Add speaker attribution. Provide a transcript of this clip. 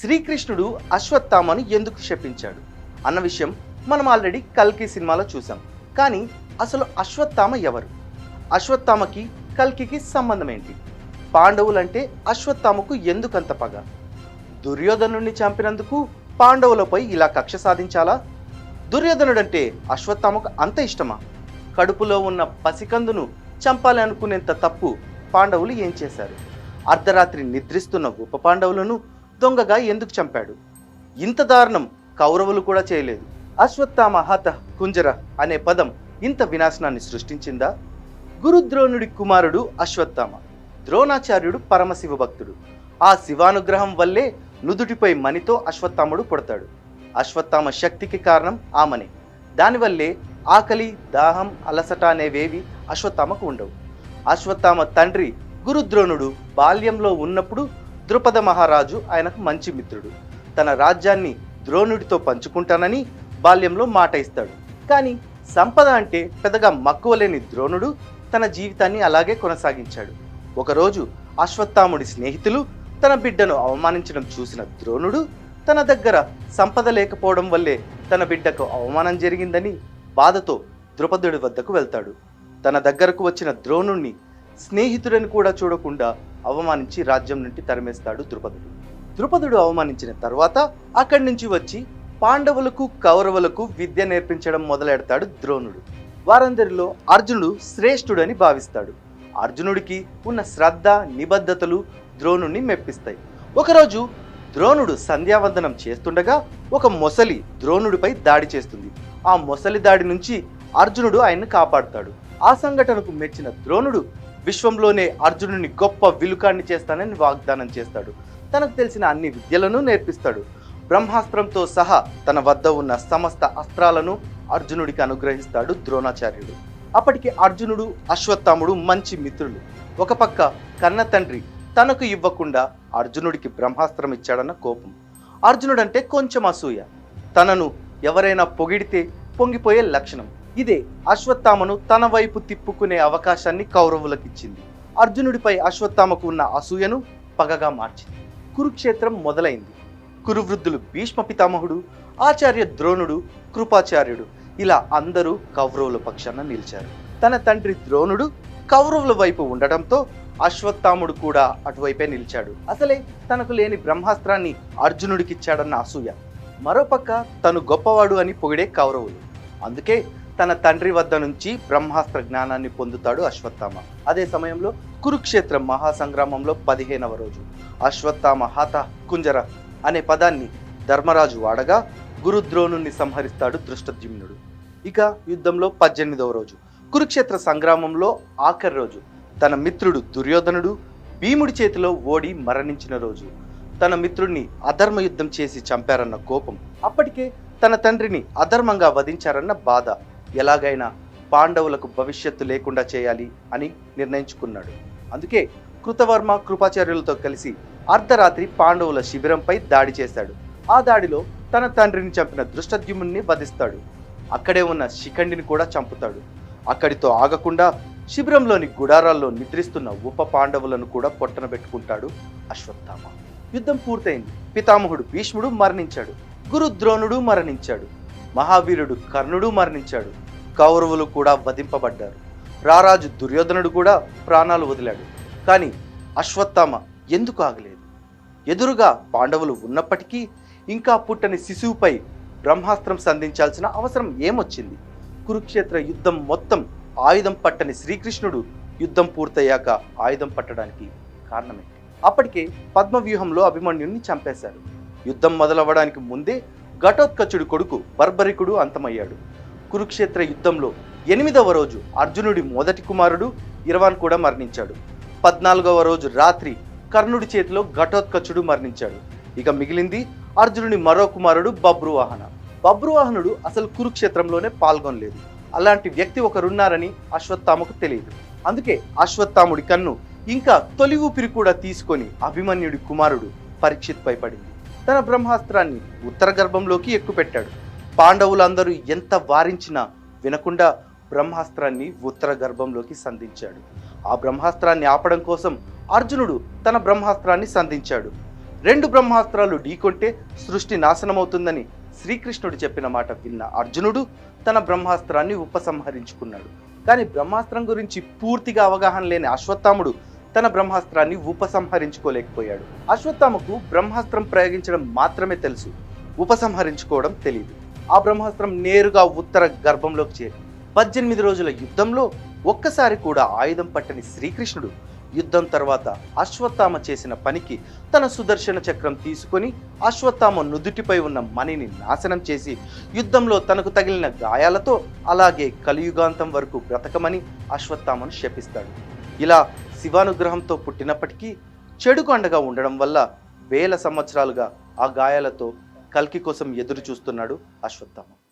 Speaker 1: శ్రీకృష్ణుడు అశ్వత్థామను ఎందుకు శపించాడు? అన్న విషయం మనం ఆల్రెడీ కల్కి సినిమాలో చూసాం కానీ అసలు అశ్వత్థామ ఎవరు? అశ్వత్థామకి కల్కికి సంబంధం ఏంటి పాండవులంటే అశ్వత్థామకు ఎందుకంత పగ? దుర్యోధనుడిని చంపినందుకు పాండవులపై ఇలా కక్ష సాధించాలా? దుర్యోధనుడంటే అశ్వత్థామకు అంత ఇష్టమా? కడుపులో ఉన్న పసికందును చంపాలి అనుకునేంత తప్పు పాండవులు ఏం చేశారు? అర్ధరాత్రి నిద్రిస్తున్న ఉప పాండవులను దొంగగా ఎందుకు చంపాడు? ఇంత దారుణం కౌరవులు కూడా చేయలేదు. అశ్వత్థామ హత కుంజర అనే పదం ఇంత వినాశనాన్ని సృష్టించిందా? గురుద్రోణుడి కుమారుడు అశ్వత్థామ ద్రోణాచార్యుడు పరమశివ భక్తుడు ఆ శివానుగ్రహం వల్లే నుదుటిపై మణితో అశ్వత్థాముడు పుడతాడు. అశ్వత్థామ శక్తికి కారణం ఆమనే. దానివల్లే ఆకలి దాహం అలసట అనేవేవి అశ్వత్థామకు ఉండవు. అశ్వత్థామ తండ్రి గురుద్రోణుడు బాల్యంలో ఉన్నప్పుడు ద్రుపద మహారాజు ఆయనకు మంచి మిత్రుడు. తన రాజ్యాన్ని ద్రోణుడితో పంచుకుంటానని బాల్యంలో మాట ఇస్తాడు. కానీ సంపద అంటే పెద్దగా మక్కువలేని ద్రోణుడు తన జీవితాన్ని అలాగే కొనసాగించాడు. ఒకరోజు అశ్వత్థాముడి స్నేహితులు తన బిడ్డను అవమానించడం చూసిన ద్రోణుడు తన దగ్గర సంపద లేకపోవడం వల్లే తన బిడ్డకు అవమానం జరిగిందని బాధతో ద్రుపదుడి వద్దకు వెళ్తాడు. తన దగ్గరకు వచ్చిన ద్రోణుణ్ణి స్నేహితుడని కూడా చూడకుండా అవమానించి రాజ్యం నుండి తరిమేస్తాడు ద్రుపదుడు. ద్రుపదుడు అవమానించిన తర్వాత అక్కడి నుంచి వచ్చి పాండవులకు కౌరవులకు విద్య నేర్పించడం మొదలెడతాడు ద్రోణుడు. వారందరిలో అర్జునుడు శ్రేష్ఠుడని భావిస్తాడు. అర్జునుడికి ఉన్న శ్రద్ధ నిబద్ధతలు ద్రోణుణ్ణి మెప్పిస్తాయి. ఒకరోజు ద్రోణుడు సంధ్యావందనం చేస్తుండగా ఒక మొసలి ద్రోణుడిపై దాడి చేస్తుంది. ఆ మొసలి దాడి నుంచి అర్జునుడు ఆయన్ని కాపాడుతాడు. ఆ సంఘటనకు మెచ్చిన ద్రోణుడు విశ్వంలోనే అర్జునుడిని గొప్ప విలుకాన్ని చేస్తానని వాగ్దానం చేస్తాడు. తనకు తెలిసిన అన్ని విద్యలను నేర్పిస్తాడు. బ్రహ్మాస్త్రంతో సహా తన వద్ద ఉన్న సమస్త అస్త్రాలను అర్జునుడికి అనుగ్రహిస్తాడు ద్రోణాచార్యుడు. అప్పటికి అర్జునుడు అశ్వత్థాముడు మంచి మిత్రులు. ఒక పక్క కన్న తండ్రి తనకు ఇవ్వకుండా అర్జునుడికి బ్రహ్మాస్త్రం ఇచ్చాడన్న కోపం. అర్జునుడంటే కొంచెం అసూయ. తనను ఎవరైనా పొగిడితే పొంగిపోయే లక్షణం. ఇదే అశ్వత్థామను తన వైపు తిప్పుకునే అవకాశాన్ని కౌరవులకిచ్చింది. అర్జునుడిపై అశ్వత్థామకు ఉన్న అసూయను పగగా మార్చింది. కురుక్షేత్రం మొదలైంది. కురువృద్ధులు భీష్మ పితామహుడు ఆచార్య ద్రోణుడు కృపాచార్యుడు ఇలా అందరూ కౌరవుల పక్షాన నిలిచారు. తన తండ్రి ద్రోణుడు కౌరవుల వైపు ఉండటంతో అశ్వత్థాముడు కూడా అటువైపే నిలిచాడు. అసలే తనకు లేని బ్రహ్మాస్త్రాన్ని అర్జునుడికిచ్చాడన్న అసూయ. మరోపక్క తను గొప్పవాడు అని పొగిడే కౌరవులు. అందుకే తన తండ్రి వద్ద నుంచి బ్రహ్మాస్త్ర జ్ఞానాన్ని పొందుతాడు అశ్వత్థామ. అదే సమయంలో కురుక్షేత్ర మహాసంగ్రామంలో పదిహేనవ రోజు. అశ్వత్థామ హత కుంజర అనే పదాన్ని ధర్మరాజు వాడగా గురుద్రోణుణ్ణి సంహరిస్తాడు దృష్టద్యుమ్నుడు. ఇక యుద్ధంలో పద్దెనిమిదవ రోజు. కురుక్షేత్ర సంగ్రామంలో ఆఖరి రోజు. తన మిత్రుడు దుర్యోధనుడు భీముడి చేతిలో ఓడి మరణించిన రోజు. తన మిత్రుడిని అధర్మ యుద్ధం చేసి చంపారన్న కోపం. అప్పటికే తన తండ్రిని అధర్మంగా వధించారన్న బాధ. ఎలాగైనా పాండవులకు భవిష్యత్తు లేకుండా చేయాలి అని నిర్ణయించుకున్నాడు. అందుకే కృతవర్మ కృపాచార్యులతో కలిసి అర్ధరాత్రి పాండవుల శిబిరంపై దాడి చేశాడు. ఆ దాడిలో తన తండ్రిని చంపిన దృష్టద్యుమ్ని వధిస్తాడు. అక్కడే ఉన్న శిఖండిని కూడా చంపుతాడు. అక్కడితో ఆగకుండా శిబిరంలోని గుడారాల్లో నిద్రిస్తున్న ఉప పాండవులను కూడా పొట్టన పెట్టుకుంటాడు అశ్వత్థామ. యుద్ధం పూర్తయింది. పితామహుడు భీష్ముడు మరణించాడు. గురు ద్రోణుడు మరణించాడు. మహావీరుడు కర్ణుడు మరణించాడు. కౌరవులు కూడా వధింపబడ్డారు. రారాజు దుర్యోధనుడు కూడా ప్రాణాలు వదిలాడు. కానీ అశ్వత్థామ ఎందుకు ఆగలేదు? ఎదురుగా పాండవులు ఉన్నప్పటికీ ఇంకా పుట్టని శిశువుపై బ్రహ్మాస్త్రం సంధించాల్సిన అవసరం ఏమొచ్చింది? కురుక్షేత్ర యుద్ధం మొత్తం ఆయుధం పట్టని శ్రీకృష్ణుడు యుద్ధం పూర్తయ్యాక ఆయుధం పట్టడానికి కారణమే అప్పటికే పద్మవ్యూహంలో అభిమన్యుణ్ణి చంపేశారు. యుద్ధం మొదలవ్వడానికి ముందే ఘటోత్కచుడి కొడుకు బర్బరికుడు అంతమయ్యాడు. కురుక్షేత్ర యుద్ధంలో ఎనిమిదవ రోజు అర్జునుడి మొదటి కుమారుడు ఇరవాన్ కూడా మరణించాడు. పద్నాలుగవ రోజు రాత్రి కర్ణుడి చేతిలో ఘటోత్కచుడు మరణించాడు. ఇక మిగిలింది అర్జునుడి మరో కుమారుడు బబ్రువాహన బబ్రువాహనుడు అసలు కురుక్షేత్రంలోనే పాల్గొనలేదు. అలాంటి వ్యక్తి ఒకరున్నారని అశ్వత్థామకు తెలియదు. అందుకే అశ్వత్థాముడి కన్ను ఇంకా తొలి ఊపిరి కూడా తీసుకొని అభిమన్యుడి కుమారుడు పరీక్షిత్పై పడింది. తన బ్రహ్మాస్త్రాన్ని ఉత్తర గర్భంలోకి ఎక్కుపెట్టాడు. పాండవులందరూ ఎంత వారించినా వినకుండా బ్రహ్మాస్త్రాన్ని ఉత్తర గర్భంలోకి సంధించాడు. ఆ బ్రహ్మాస్త్రాన్ని ఆపడం కోసం అర్జునుడు తన బ్రహ్మాస్త్రాన్ని సంధించాడు. రెండు బ్రహ్మాస్త్రాలు ఢీకొంటే సృష్టి నాశనమవుతుందని శ్రీకృష్ణుడు చెప్పిన మాట విన్న అర్జునుడు తన బ్రహ్మాస్త్రాన్ని ఉపసంహరించుకున్నాడు. కానీ బ్రహ్మాస్త్రం గురించి పూర్తిగా అవగాహన లేని అశ్వత్థాముడు తన బ్రహ్మాస్త్రాన్ని ఉపసంహరించుకోలేకపోయాడు. అశ్వత్థామకు బ్రహ్మాస్త్రం ప్రయోగించడం మాత్రమే తెలుసు. ఉపసంహరించుకోవడం తెలియదు ఆ బ్రహ్మాస్త్రం నేరుగా ఉత్తర గర్భంలోకి చేరి పద్దెనిమిది రోజుల యుద్ధంలో ఒక్కసారి కూడా ఆయుధం పట్టని శ్రీకృష్ణుడు యుద్ధం తర్వాత అశ్వత్థామ చేసిన పనికి తన సుదర్శన చక్రం తీసుకొని అశ్వత్థామ నుదుటిపై ఉన్న మణిని నాశనం చేసి యుద్ధంలో తనకు తగిలిన గాయాలతో అలాగే కలియుగాంతం వరకు బ్రతకమని అశ్వత్థామను శపిస్తాడు. ఇలా శివానుగ్రహంతో పుట్టినప్పటికీ చెడుకు అండగా ఉండడం వల్ల వేల సంవత్సరాలుగా ఆ గాయాలతో కల్కి కోసం ఎదురు చూస్తున్నాడు అశ్వత్థామ.